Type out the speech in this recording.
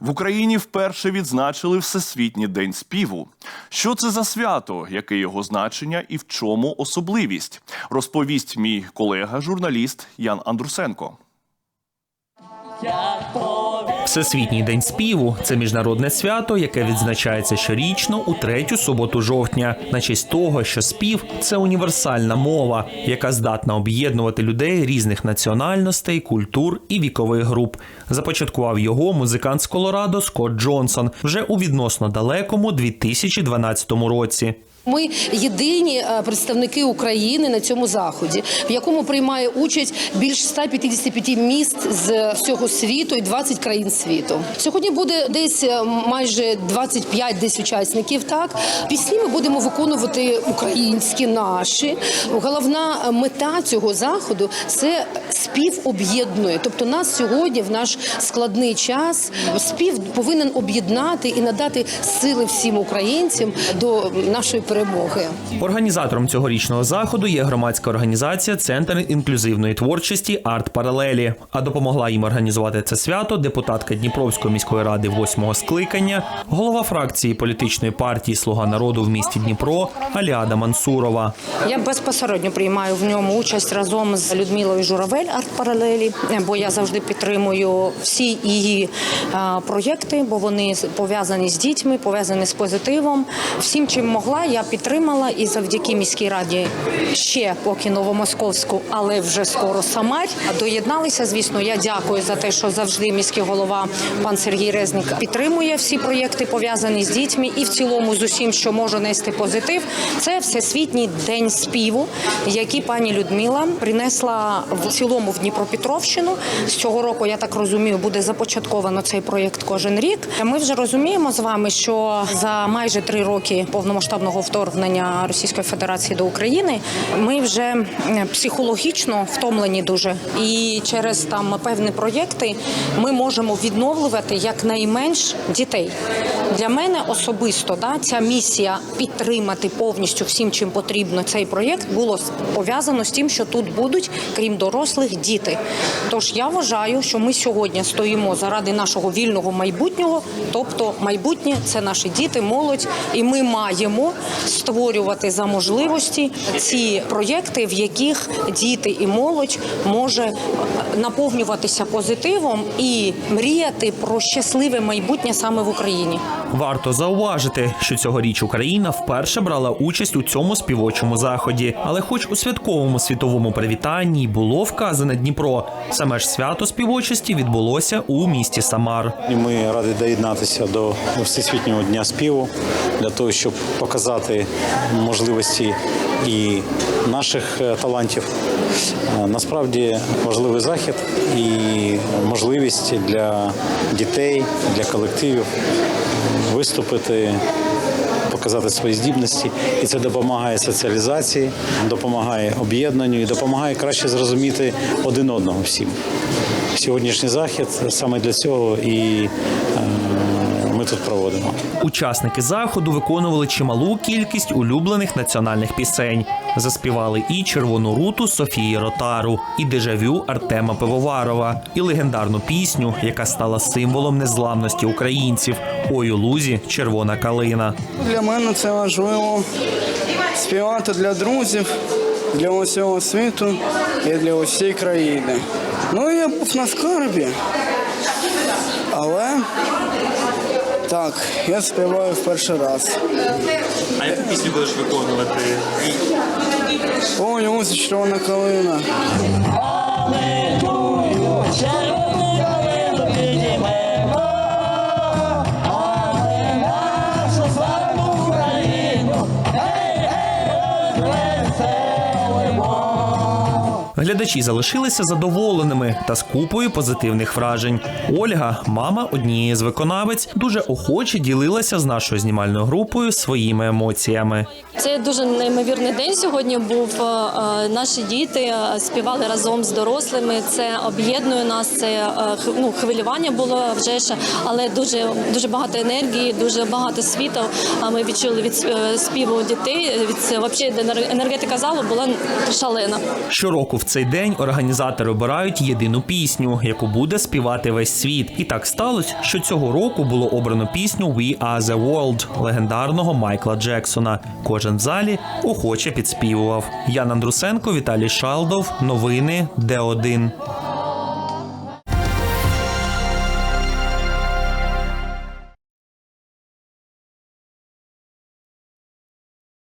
В Україні вперше відзначили Всесвітній день співу. Що це за свято, яке його значення і в чому особливість? Розповість мій колега, журналіст Ян Андрусенко. Всесвітній день співу це міжнародне свято, яке відзначається щорічно у третю суботу жовтня, на честь того, що спів це універсальна мова, яка здатна об'єднувати людей різних національностей, культур і вікових груп. Започаткував його музикант з Колорадо Скотт Джонсон вже у відносно далекому 2012 році. Ми єдині е, представники України на цьому заході, в якому приймає участь більш 155 міст з всього світу і 20 країн світу. Сьогодні буде десь е, майже 25 десь учасників. Так пісні ми будемо виконувати українські наші. Головна мета цього заходу це спів об'єднує. Тобто нас сьогодні в наш складний час спів повинен об'єднати і надати сили всім українцям до нашої перемоги. Організатором цьогорічного заходу є громадська організація Центр інклюзивної творчості Арт Паралелі. А допомогла їм організувати це свято депутатка Дніпровської міської ради восьмого скликання, голова фракції політичної партії Слуга народу в місті Дніпро Аліада Мансурова. Я безпосередньо приймаю в ньому участь разом з Людмилою Журавель арт-паралелі, бо я завжди підтримую всі її е, проєкти, бо вони пов'язані з дітьми, пов'язані з позитивом. Всім, чим могла, я підтримала і завдяки міській раді ще поки Новомосковську, але вже скоро Самарь доєдналися. Звісно, я дякую за те, що завжди міський голова пан Сергій Резник підтримує всі проєкти пов'язані з дітьми і в цілому з усім, що може нести позитив. Це всесвітній день співу, який пані Людмила принесла в цілому в Дніпропетровщину. З цього року, я так розумію, буде започатковано цей проєкт кожен рік. Ми вже розуміємо з вами, що за майже три роки повномасштабного вторгнення Російської Федерації до України ми вже психологічно втомлені дуже, і через там певні проєкти ми можемо відновлювати якнайменш дітей. Для мене особисто да, ця місія підтримати повністю всім, чим потрібно цей проєкт, було пов'язано з тим, що тут будуть, крім дорослих, діти. Тож я вважаю, що ми сьогодні стоїмо заради нашого вільного майбутнього, тобто майбутнє це наші діти, молодь, і ми маємо створювати за можливості ці проєкти, в яких діти і молодь може наповнюватися позитивом і мріяти про щасливе майбутнє саме в Україні. Варто зауважити, що цьогоріч Україна вперше брала участь у цьому співочому заході. Але, хоч у святковому світовому привітанні було вказане Дніпро, саме ж свято співочості відбулося у місті Самар. Ми раді доєднатися до Всесвітнього дня співу для того, щоб показати можливості і наших е, талантів. Е, Насправді важливий захід і можливість для дітей, для колективів виступити. Показати свої здібності, і це допомагає соціалізації, допомагає об'єднанню і допомагає краще зрозуміти один одного всім. Сьогоднішній захід саме для цього і ми тут проводимо. Учасники заходу виконували чималу кількість улюблених національних пісень. Заспівали і червону руту Софії Ротару, і дежавю Артема Пивоварова, і легендарну пісню, яка стала символом незламності українців. Ой у лузі червона калина. Для мене це важливо співати для друзів, для усього світу і для усієї країни. Ну я був на скарбі, але так, я співаю в перший раз. А яку пісню будеш виконувати? у ось червона калина. Глядачі залишилися задоволеними та з купою позитивних вражень. Ольга, мама однієї з виконавець, дуже охоче ділилася з нашою знімальною групою своїми емоціями. Це дуже неймовірний день сьогодні. Був Е, е, наші діти е, співали разом з дорослими. Це об'єднує нас. Це ну, хвилювання було вже ж, але дуже дуже багато енергії, дуже багато світу. А ми відчули від співу дітей. Від вообще енергетика залу була шалена. Щороку в цей день організатори обирають єдину пісню, яку буде співати весь світ. І так сталося, що цього року було обрано пісню «We Are The World» легендарного Майкла Джексона. Кожен в залі охоче підспівував. Ян Андрусенко, Віталій Шалдов. Новини Д1.